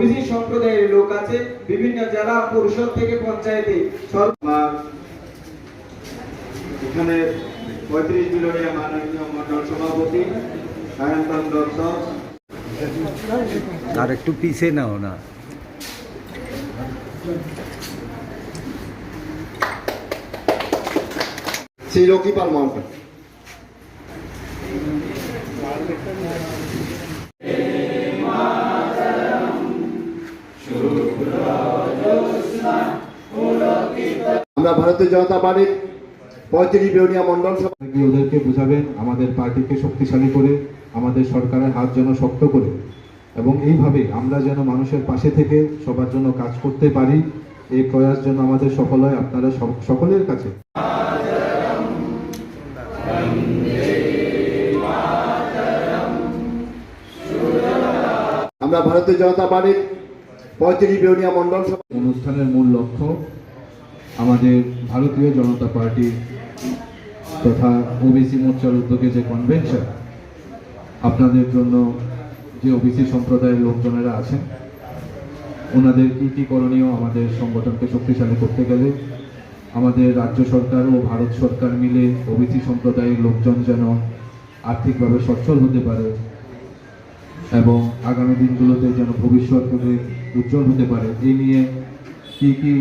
OBC সম্প্রদায়ের লোক আছে বিভিন্ন জেলা পরিষদ থেকে পঞ্চায়েতে। এখানে পঁয়ত্রিশ বিলোনিয়া মাননীয় মন্ডল সভাপতি সায়ন্তন দত্ত। আর একটু পিছে নাও না। শ্রী লক্ষ্মীপাল মাউন্টেন আমরা ভারতীয় জনতা পার্টির পঁয়ত্রিশ বেউনিয়া মন্ডল সভা ওদেরকে বুঝাবেন? আমাদের পার্টিকে শক্তিশালী করে আমাদের সরকারের হাত যেন শক্ত করে। এবং এইভাবে আমরা যেন মানুষের পাশে থেকে সবার জন্য কাজ করতে পারি এই প্রয়াস যেন আমাদের সফল হয় আপনারা সকলের কাছে। আমরা ভারতীয় জনতা পার্টির পঁয়ত্রিশ বেউনিয়া অনুষ্ঠানের মূল লক্ষ্য আমাদের ভারতীয় জনতা পার্টি তথা ওবিসি মোর্চার উদ্যোগে যে কনভেনশন আপনাদের জন্য যে ওবিসি সম্প্রদায়ের লোকজনেরা আছেন, ওনাদের কী কী করণীয় আমাদের সংগঠনকে শক্তিশালী করতে গেলে, আমাদের রাজ্য সরকার ও ভারত সরকার মিলে ওবিসি সম্প্রদায়ের লোকজন যেন আর্থিকভাবে সচ্ছল হতে পারে এবং আগামী দিনগুলোতে যেন ভবিষ্যৎ উজ্জ্বল হতে পারে, এই নিয়ে কি কি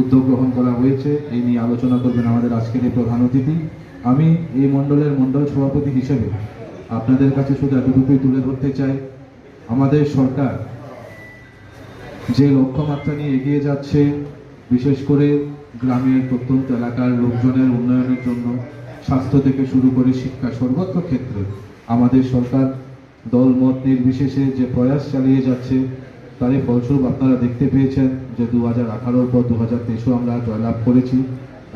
উদ্যোগ গ্রহণ করা হয়েছে, এই নিয়ে আলোচনা করবেন আমাদের আজকের এই প্রধান অতিথি। আমি এই মণ্ডলের মণ্ডল সভাপতি হিসেবে আপনাদের কাছে শুধু এতটুকুই তুলে ধরতে চাই, আমাদের সরকার যে লক্ষ্যমাত্রা নিয়ে এগিয়ে যাচ্ছে, বিশেষ করে গ্রামের প্রত্যন্ত এলাকার লোকজনের উন্নয়নের জন্য, স্বাস্থ্য থেকে শুরু করে শিক্ষা সর্বত্র ক্ষেত্রে, আমাদের সরকার দল মত নির্বিশেষে যে প্রয়াস চালিয়ে যাচ্ছে, তারই ফলস্বরূপ আপনারা দেখতে পেয়েছেন যে দু হাজার আঠারোর পর দু হাজার তেইশেও আমরা জয়লাভ করেছি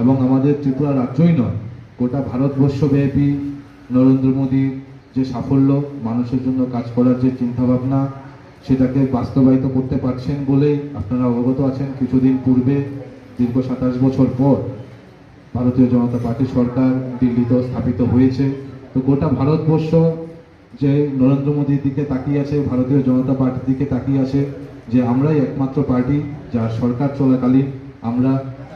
এবং আমাদের ত্রিপুরা রাজ্যই নয়, গোটা ভারতবর্ষব্যাপী নরেন্দ্র মোদীর যে সাফল্য, মানুষের জন্য কাজ করার যে চিন্তাভাবনা, সেটাকে বাস্তবায়িত করতে পারছেন বলেই আপনারা অবগত আছেন কিছুদিন পূর্বে, দীর্ঘ সাতাশ বছর পর ভারতীয় জনতা পার্টি সরকার দিল্লিতেও স্থাপিত হয়েছে। তো গোটা ভারতবর্ষ যে নরেন্দ্র মোদীর দিকে তাকিয়ে আছে, ভারতীয় জনতা পার্টির দিকে তাকিয়ে আছে, যে আমরাই একমাত্র পার্টি যার সরকার চলাকালীন আমরা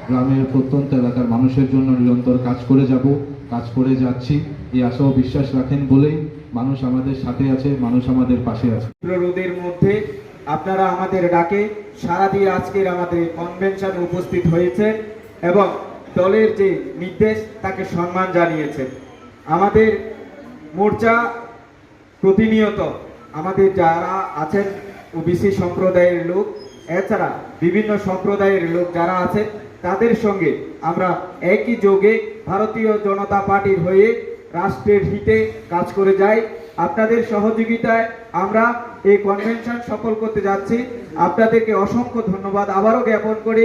গ্রামের প্রত্যন্ত এলাকার মানুষের জন্য নিরন্তর কাজ করে যাব, কাজ করে যাচ্ছি। এই আশাও বিশ্বাস রাখেন বলেই মানুষ আমাদের সাথে আছে, মানুষ আমাদের পাশে আছে। রোদের মধ্যে আপনারা আমাদের ডাকে, সারা দিয়ে আজকের আমাদের কনভেনশন উপস্থিত হয়েছে এবং দলের যে নির্দেশ, তাকে সম্মান জানিয়েছেন আমাদের মোর্চা প্রতিনিয়ত আমাদের যারা আছেন ওবিসি সম্প্রদায়ের লোক, এছাড়া বিভিন্ন সম্প্রদায়ের লোক যারা আছেন, তাদের সঙ্গে আমরা একই যোগে ভারতীয় জনতা পার্টির হয়ে রাষ্ট্রের হিতে কাজ করে যাই। আপনাদের সহযোগিতায় আমরা এই কনভেনশন সফল করতে যাচ্ছি। আপনাদেরকে অসংখ্য ধন্যবাদ। আবারও জ্ঞাপন করি